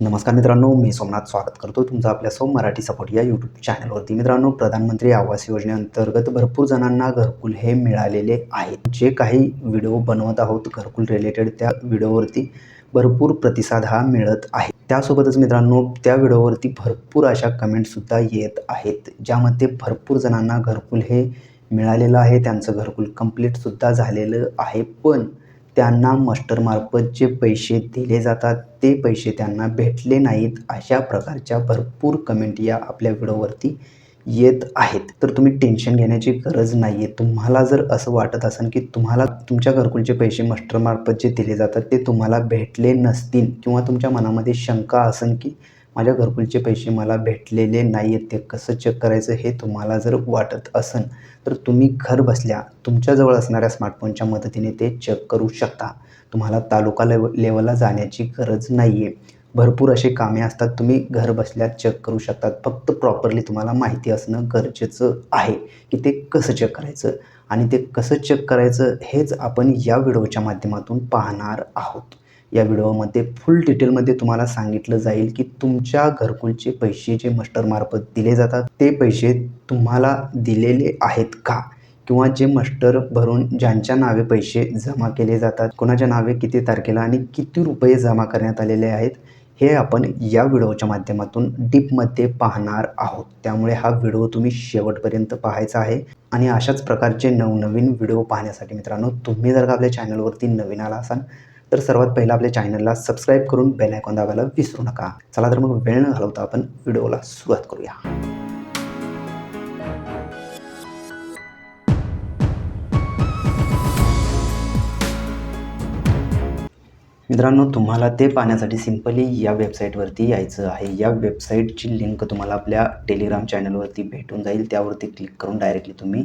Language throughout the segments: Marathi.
नमस्कार मित्रांनो मी सोमनाथ स्वागत करतो तुमचं आपल्या सोम मराठी सपोर्ट या यूट्यूब चॅनलवरती मित्रांनो प्रधानमंत्री आवास योजनेअंतर्गत भरपूर जणांना घरकुल हे मिळालेले आहेत. जे काही व्हिडिओ बनवत आहोत घरकुल रिलेटेड त्या व्हिडिओवरती भरपूर प्रतिसाद हा मिळत आहे. त्यासोबतच मित्रांनो त्या व्हिडिओवरती भरपूर अशा कमेंटसुद्धा येत आहेत ज्यामध्ये भरपूर जणांना घरकुल हे मिळालेलं आहे. त्यांचं घरकुल कंप्लीटसुद्धा झालेलं आहे. पण त्यांना मस्टरमार्फत जे पैसे दिले जातात ते पैसे त्यांना भेटले नाहीत अशा प्रकारच्या भरपूर कमेंट या आपल्या व्हिडिओवरती येत आहेत. तर तुम्ही टेन्शन घेण्याची गरज नाही आहे तुम्हाला जर असं वाटत असेल की तुम्हाला तुमच्या घरकुलचे पैसे मस्टरमार्फत जे दिले जातात ते तुम्हाला भेटले नसतील किंवा तुमच्या मनामध्ये शंका असेल की माझ्या घरकुलचे पैसे मला भेटलेले नाही आहेत ते कसं चेक करायचं हे तुम्हाला जर वाटत असेल तर तुम्ही घर बसल्या तुमच्याजवळ असणाऱ्या स्मार्टफोनच्या मदतीने ते चेक करू शकता. तुम्हाला तालुका लेव लेवलला जाण्याची गरज नाही आहे भरपूर असे कामे असतात तुम्ही घर बसल्या चेक करू शकतात. फक्त प्रॉपरली तुम्हाला माहिती असणं गरजेचं आहे की ते कसं चेक करायचं. आणि ते कसं चेक करायचं हेच आपण या व्हिडिओच्या माध्यमातून पाहणार आहोत. या व्हिडिओमध्ये फुल डिटेलमध्ये तुम्हाला सांगितलं जाईल की तुमच्या घरकुलचे पैसे जे मास्टरमार्फत दिले जातात ते पैसे तुम्हाला दिलेले आहेत का? किंवा जे मस्टर भरून ज्यांच्या नावे पैसे जमा केले जातात कोणाच्या नावे किती तारखेला आणि किती रुपये जमा करण्यात आलेले आहेत हे आपण या व्हिडिओच्या माध्यमातून डीपमध्ये पाहणार आहोत. त्यामुळे हा व्हिडिओ तुम्ही शेवटपर्यंत पाहायचा आहे. आणि अशाच प्रकारचे नवनवीन व्हिडिओ पाहण्यासाठी मित्रांनो तुम्ही जर का आपल्या चॅनलवरती नवीन आला असाल तर सर्वात पहिला आपल्या चॅनलला सबस्क्राईब करून बेल आयकॉन दाबायला विसरू नका. चला तर मग वेळ न घालवता आपण व्हिडिओला सुरुवात करूया. मित्रांनो तुम्हाला ते पाहण्यासाठी सिम्पली या वेबसाईटवरती यायचं आहे. या वेबसाईटची लिंक तुम्हाला आपल्या टेलिग्राम चॅनलवरती भेटून जाईल. त्यावरती क्लिक करून डायरेक्टली तुम्ही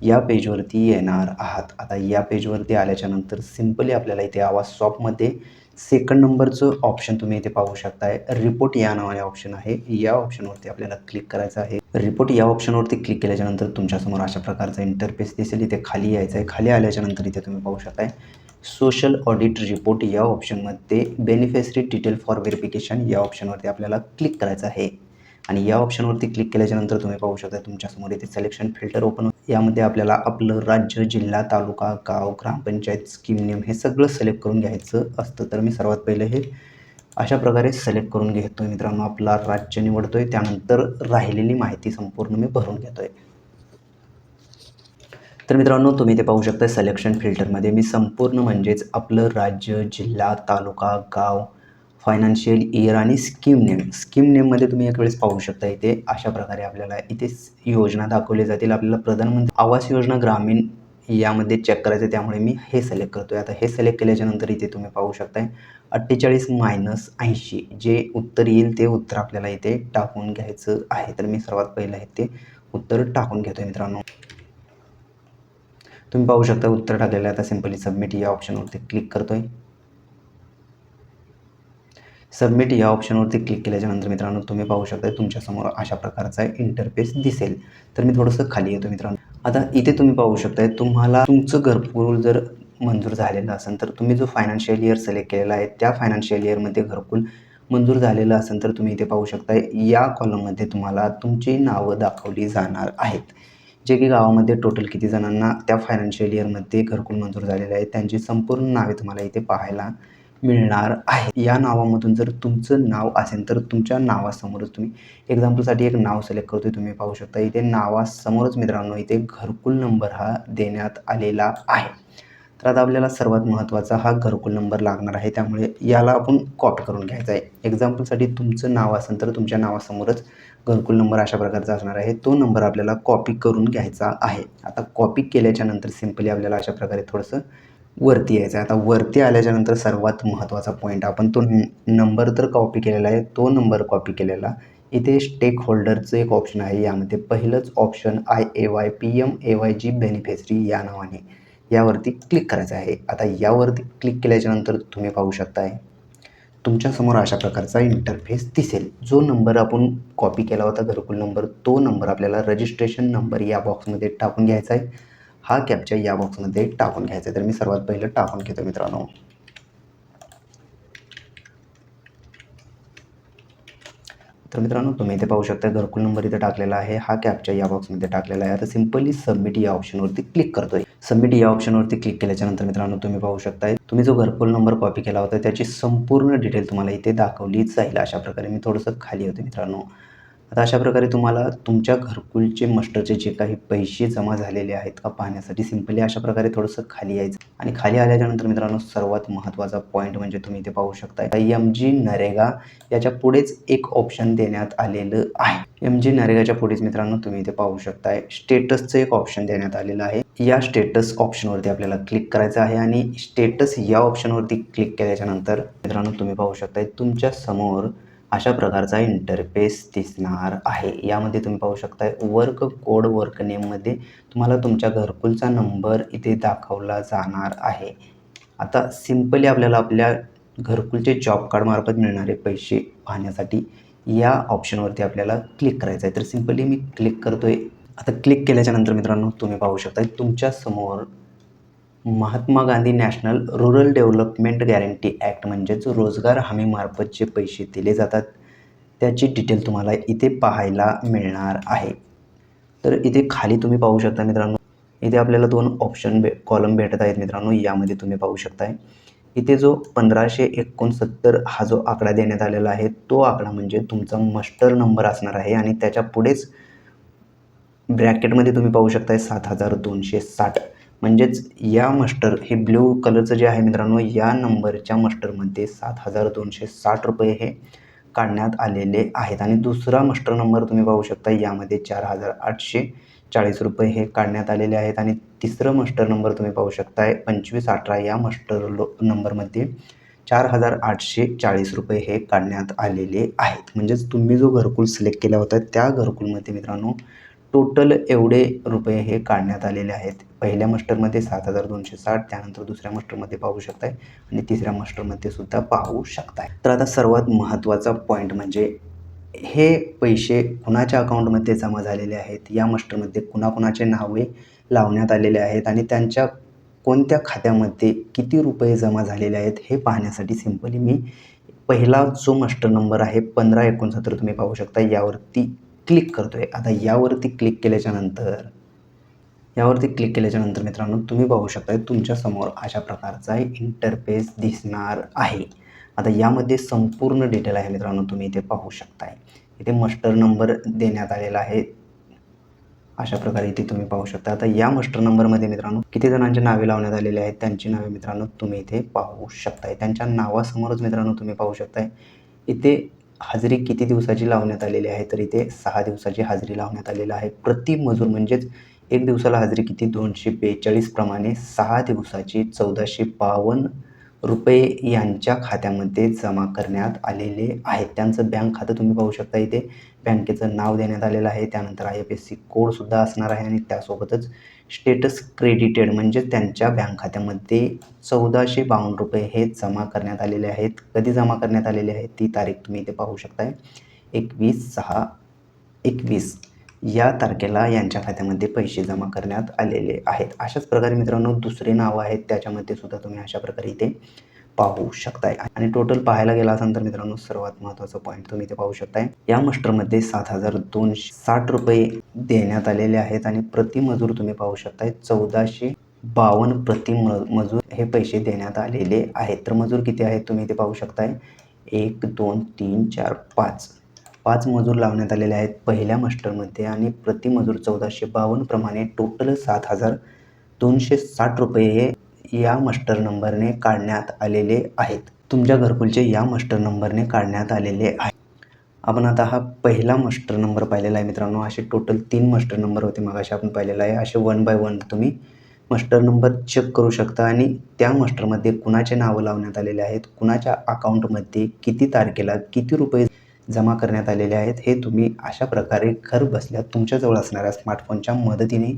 या पेजवरती येणार आहात. आता या पेजवरती आल्याच्यानंतर सिम्पली आपल्याला इथे आवाज शॉपमध्ये सेकंड नंबरचं ऑप्शन तुम्ही इथे पाहू शकताय. रिपोर्ट या नावाने ऑप्शन आहे. या ऑप्शनवरती आपल्याला क्लिक करायचं आहे. रिपोर्ट या ऑप्शनवरती क्लिक केल्याच्यानंतर तुमच्यासमोर अशा प्रकारचा इंटरफेस दिसेल. इथे खाली यायचं आहे खाली आल्याच्यानंतर इथे तुम्ही पाहू शकताय. सोशल ऑडिट रिपोर्ट या ऑप्शनमध्ये बेनिफिशरी डिटेल फॉर व्हेरिफिकेशन या ऑप्शनवरती आपल्याला क्लिक करायचं आहे. आणि या ऑप्शनवरती क्लिक केल्याच्यानंतर तुम्ही पाहू शकता तुमच्यासमोर इथे सिलेक्शन फिल्टर ओपन यामध्ये आपल्याला आपलं राज्य जिल्हा तालुका गाव ग्रामपंचायत स्कीम नेम हे सगळं सिलेक्ट करून घ्यायचं असतं. तर मी सर्वात पहिले हे अशा प्रकारे सिलेक्ट करून घेतो आहे मित्रांनो. आपला राज्य निवडतो आहे त्यानंतर राहिलेली माहिती संपूर्ण मी भरून घेतो आहे तर मित्रांनो तुम्ही ते पाहू शकता सिलेक्शन फिल्टरमध्ये मी संपूर्ण म्हणजेच आपलं राज्य जिल्हा तालुका गाव फायनान्शियल इयर आणि स्कीम नेम स्कीम नेममध्ये तुम्ही एक वेळेस पाहू शकता इथे अशा प्रकारे आपल्याला इथे योजना दाखवल्या जातील. आपल्याला प्रधानमंत्री आवास योजना ग्रामीण यामध्ये चेक करायचं त्यामुळे मी हे सिलेक्ट करतो आहे आता हे सिलेक्ट केल्याच्यानंतर इथे तुम्ही पाहू शकताय अठ्ठेचाळीस मायनस ऐंशी. जे उत्तर येईल ते उत्तर आपल्याला इथे टाकून घ्यायचं आहे. तर मी सर्वात पहिलं आहे ते उत्तर टाकून घेतो आहे मित्रांनो. तुम्ही पाहू शकता उत्तर टाकलेलं आता सिम्पली सबमिट या ऑप्शनवरती क्लिक करतो आहे सबमिट या ऑप्शनवरती क्लिक केल्याच्यानंतर मित्रांनो तुम्ही पाहू शकता तुमच्यासमोर अशा प्रकारचा इंटरफेस दिसेल. तर मी थोडंसं खाली येतो मित्रांनो. आता इथे तुम्ही पाहू शकताय तुम्हाला तुमचं घरकुल जर मंजूर झालेलं असेल तर तुम्ही जो फायनान्शियल इयर सिलेक्ट केलेला आहे त्या फायनान्शियल इयरमध्ये घरकुल मंजूर झालेलं असेल तर तुम्ही इथे पाहू शकताय या कॉलममध्ये तुम्हाला तुमची नावं दाखवली जाणार आहेत. जे की गावामध्ये टोटल किती जणांना त्या फायनान्शियल इयरमध्ये घरकुल मंजूर झालेले आहे त्यांची संपूर्ण नावे तुम्हाला इथे पाहायला मिळणार आहे. या नावामधून जर तुमचं नाव असेल तर तुमच्या नावासमोरच तुम्ही एक्झाम्पलसाठी एक नाव सिलेक्ट करतोय तुम्ही पाहू शकता. इथे नावासमोरच मित्रांनो इथे घरकुल नंबर हा देण्यात आलेला आहे. तर आता आपल्याला सर्वात महत्त्वाचा हा घरकुल नंबर लागणार आहे. त्यामुळे याला आपण कॉपी करून घ्यायचा आहे. एक्झाम्पलसाठी तुमचं नाव असेल तर तुमच्या नावासमोरच घरकुल नंबर अशा प्रकारचा असणार आहे. तो नंबर आपल्याला कॉपी करून घ्यायचा आहे. आता कॉपी केल्याच्यानंतर सिम्पली आपल्याला अशा प्रकारे थोडंसं वरती यायचं. आहे आता वरती आल्याच्यानंतर सर्वात महत्त्वाचा पॉईंट आपण तो नंबर तर कॉपी केलेला आहे. तो नंबर कॉपी केलेला. इथे स्टेक होल्डरचं एक ऑप्शन आहे. यामध्ये पहिलंच option I A Y P M A Y G beneficiary या नावाने. यावरती क्लिक करायचं आहे. आता यावरती क्लिक केल्याच्यानंतर तुम्ही पाहू शकताय तुमच्यासमोर अशा प्रकारचा इंटरफेस दिसेल. जो नंबर आपण कॉपी केला होता घरकुल नंबर तो नंबर आपल्याला रजिस्ट्रेशन नंबर या बॉक्समध्ये टाकून घ्यायचा आहे. हा कॅप्चा या बॉक्समध्ये टाकून घ्यायचा आहे. तर मी सर्वात पहिलं टाकून घेतो मित्रांनो. तर मित्रांनो तुम्ही इथे पाहू शकता घरकुल नंबर इथे टाकलेला आहे. हा कॅपच्या या बॉक्समध्ये टाकलेला आहे. आता सिम्पली सबमिट या ऑप्शनवरती क्लिक करतोय. सबमिट या ऑप्शनवरती क्लिक केल्याच्यानंतर मित्रांनो तुम्ही पाहू शकताय तुम्ही जो घरकुल नंबर कॉपी केला होता त्याची संपूर्ण डिटेल तुम्हाला इथे दाखवली जाईल. अशा प्रकारे मी थोडंसं खाली होते मित्रांनो. आता अशा प्रकारे तुम्हाला तुमच्या घरकुलचे मस्टरचे जे काही पैसे जमा झालेले आहेत का पाहण्यासाठी सिम्पली अशा प्रकारे थोडंसं खाली यायचं. आणि खाली आल्याच्यानंतर मित्रांनो सर्वात महत्त्वाचा पॉईंट म्हणजे तुम्ही इथे पाहू शकता एम जी नरेगा याच्या पुढेच एक ऑप्शन देण्यात आलेलं आहे. एम जी नरेगाच्या पुढेच मित्रांनो तुम्ही इथे पाहू शकताय. स्टेटसचं एक ऑप्शन देण्यात आलेलं आहे. या स्टेटस ऑप्शनवरती आपल्याला क्लिक करायचं आहे आणि स्टेटस या ऑप्शनवरती क्लिक केल्याच्यानंतर मित्रांनो तुम्ही पाहू शकताय तुमच्यासमोर अशा प्रकारचा इंटरफेस दिसणार आहे. यामध्ये तुम्ही पाहू शकता वर्क कोड वर्क नेममध्ये तुम्हाला तुमच्या घरकुलचा नंबर इथे दाखवला जाणार आहे. आता सिम्पली आपल्याला आपल्या घरकुलचे जॉब कार्डमार्फत मिळणारे पैसे पाहण्यासाठी या ऑप्शनवरती आपल्याला क्लिक करायचं आहे तर सिम्पली मी क्लिक करतो आहे आता क्लिक केल्याच्यानंतर मित्रांनो तुम्ही पाहू शकता तुमच्यासमोर Mahatma Gandhi national rural development guarantee act म्हणजेच रोजगार हमीमार्फत जे पैसे दिले जातात त्याची डिटेल तुम्हाला इथे पाहायला मिळणार आहे. तर इथे खाली तुम्ही पाहू शकता मित्रांनो इथे आपल्याला दोन ऑप्शन भे कॉलम भेटत आहेत मित्रांनो यामध्ये तुम्ही पाहू शकताय. इथे जो पंधराशे एकोणसत्तर हा जो आकडा देण्यात आलेला आहे तो आकडा म्हणजे तुमचा मस्टर नंबर असणार आहे आणि त्याच्या पुढेच ब्रॅकेटमध्ये तुम्ही पाहू शकताय सात हजार दोनशे साठ. म्हणजेच या मस्टर हे ब्ल्यू कलरचं जे आहे मित्रांनो या नंबरच्या मस्टरमध्ये सात हजार दोनशे साठ रुपये हे काढण्यात आलेले आहेत. आणि दुसरा मस्टर नंबर तुम्ही पाहू शकता यामध्ये चार हजार आठशे चाळीस रुपये हे काढण्यात आलेले आहेत. आणि तिसरं मस्टर नंबर तुम्ही पाहू शकताय पंचवीस अठरा या मस्टर लो नंबरमध्ये चार हजार आठशे चाळीस रुपये हे काढण्यात आलेले आहेत. म्हणजेच तुम्ही जो घरकुल सिलेक्ट केला होता त्या घरकुलमध्ये मित्रांनो टोटल एवढे रुपये हे काढण्यात आलेले आहेत. पहिल्या मस्टरमध्ये सात हजार दोनशे साठ त्यानंतर दुसऱ्या मस्टरमध्ये पाहू शकताय आणि तिसऱ्या मस्टरमध्ये सुद्धा पाहू शकताय. तर आता सर्वात महत्त्वाचा पॉईंट म्हणजे हे पैसे कुणाच्या अकाउंटमध्ये जमा झालेले आहेत? या मस्टरमध्ये कुणाकुणाचे नावे लावण्यात आलेले आहेत आणि त्यांच्या कोणत्या खात्यामध्ये किती रुपये जमा झालेले आहेत हे पाहण्यासाठी सिम्पली मी पहिला जो मस्टर नंबर आहे पंधरा एकोणसत्तर तुम्ही पाहू शकता यावरती क्लिक करतो आहे आता यावरती क्लिक केल्याच्यानंतर यावरती क्लिक केल्याच्यानंतर मित्रांनो तुम्ही पाहू शकता तुमच्यासमोर अशा प्रकारचा इंटरफेस दिसणार आहे. आता यामध्ये संपूर्ण डिटेल आहे मित्रांनो तुम्ही इथे पाहू शकताय. इथे मस्टर नंबर देण्यात आलेला आहे. अशा प्रकारे इथे तुम्ही पाहू शकता. आता या मस्टर नंबरमध्ये मित्रांनो किती जणांची नावे लावण्यात आलेली आहेत त्यांची नावे मित्रांनो तुम्ही इथे पाहू शकताय. त्यांच्या नावासमोरच मित्रांनो तुम्ही पाहू शकताय. इथे हजेरी किती दिवसाची लावण्यात आलेली आहे? तर इथे सहा दिवसाची हजेरी लावण्यात आलेली आहे. प्रति मजूर म्हणजेच एक दिवसाला हजेरी किती? दोनशे बेचाळीसप्रमाणे सहा दिवसाची चौदाशे बावन्न रुपये यांच्या खात्यामध्ये जमा करण्यात आलेले आहेत. त्यांचं बँक खातं तुम्ही पाहू शकता इथे. बँकेचं नाव देण्यात आलेलं आहे. त्यानंतर आय एफ एस सी कोडसुद्धा असणार आहे आणि त्यासोबतच स्टेटस क्रेडिटेड म्हणजे त्यांच्या बँक खात्यामध्ये चौदाशे बावन्न रुपये हे जमा करण्यात आलेले आहेत. कधी जमा करण्यात आलेले आहेत? ती तारीख तुम्ही इथे पाहू शकताय. एकवीस सहा एकवीस. या तारखेला यांच्या खात्यामध्ये पैसे जमा करण्यात आलेले आहेत. अशाच प्रकारे मित्रांनो दुसरे नावं आहेत त्याच्यामध्ये सुद्धा तुम्ही अशा प्रकारे इथे पाहू शकताय. आणि टोटल पाहायला गेला असाल तर मित्रांनो सर्वात महत्त्वाचा पॉईंट तुम्ही इथे पाहू शकताय. या मस्टरमध्ये सात हजार दोनशे साठ रुपये देण्यात आलेले आहेत आणि प्रति मजूर तुम्ही पाहू शकताय चौदाशे बावन्न प्रति मजूर हे पैसे देण्यात आलेले आहेत. तर मजूर किती आहेत तुम्ही इथे पाहू शकताय? एक दोन तीन चार पाच. पाच मजूर लावण्यात आलेले आहेत पहिल्या मस्टरमध्ये आणि प्रति मजूर चौदाशे बावन्नप्रमाणे टोटल सात हजार दोनशे साठ रुपये हे या मस्टर नंबरने काढण्यात आलेले आहेत. तुमच्या घरकुलचे या मस्टर नंबरने काढण्यात आलेले आहे. आपण आता हा पहिला मस्टर नंबर पाहिलेला आहे मित्रांनो. असे टोटल तीन मस्टर नंबर होते मग असे आपण पाहिलेला आहे. असे वन बाय वन तुम्ही मस्टर नंबर चेक करू शकता आणि त्या मस्टरमध्ये कुणाचे नावं लावण्यात आलेले आहेत कुणाच्या अकाउंटमध्ये किती तारखेला किती रुपये जमा करण्यात आलेले आहेत. हे तुम्ही अशा प्रकारे घर बसल्या तुमच्याजवळ असणाऱ्या स्मार्टफोनच्या मदतीने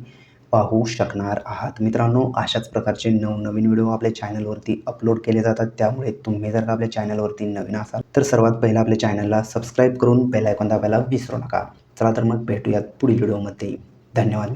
पाहू शकणार आहात. मित्रांनो अशाच प्रकारचे नवनवीन व्हिडिओ आपल्या चॅनलवरती अपलोड केले जातात. त्यामुळे तुम्ही जर का आपल्या चॅनलवरती नवीन असाल तर सर्वात पहिला आपल्या चॅनलला सबस्क्राईब करून बेल आयकॉन दाबायला विसरू नका. चला तर मग भेटूयात पुढील व्हिडिओमध्ये धन्यवाद.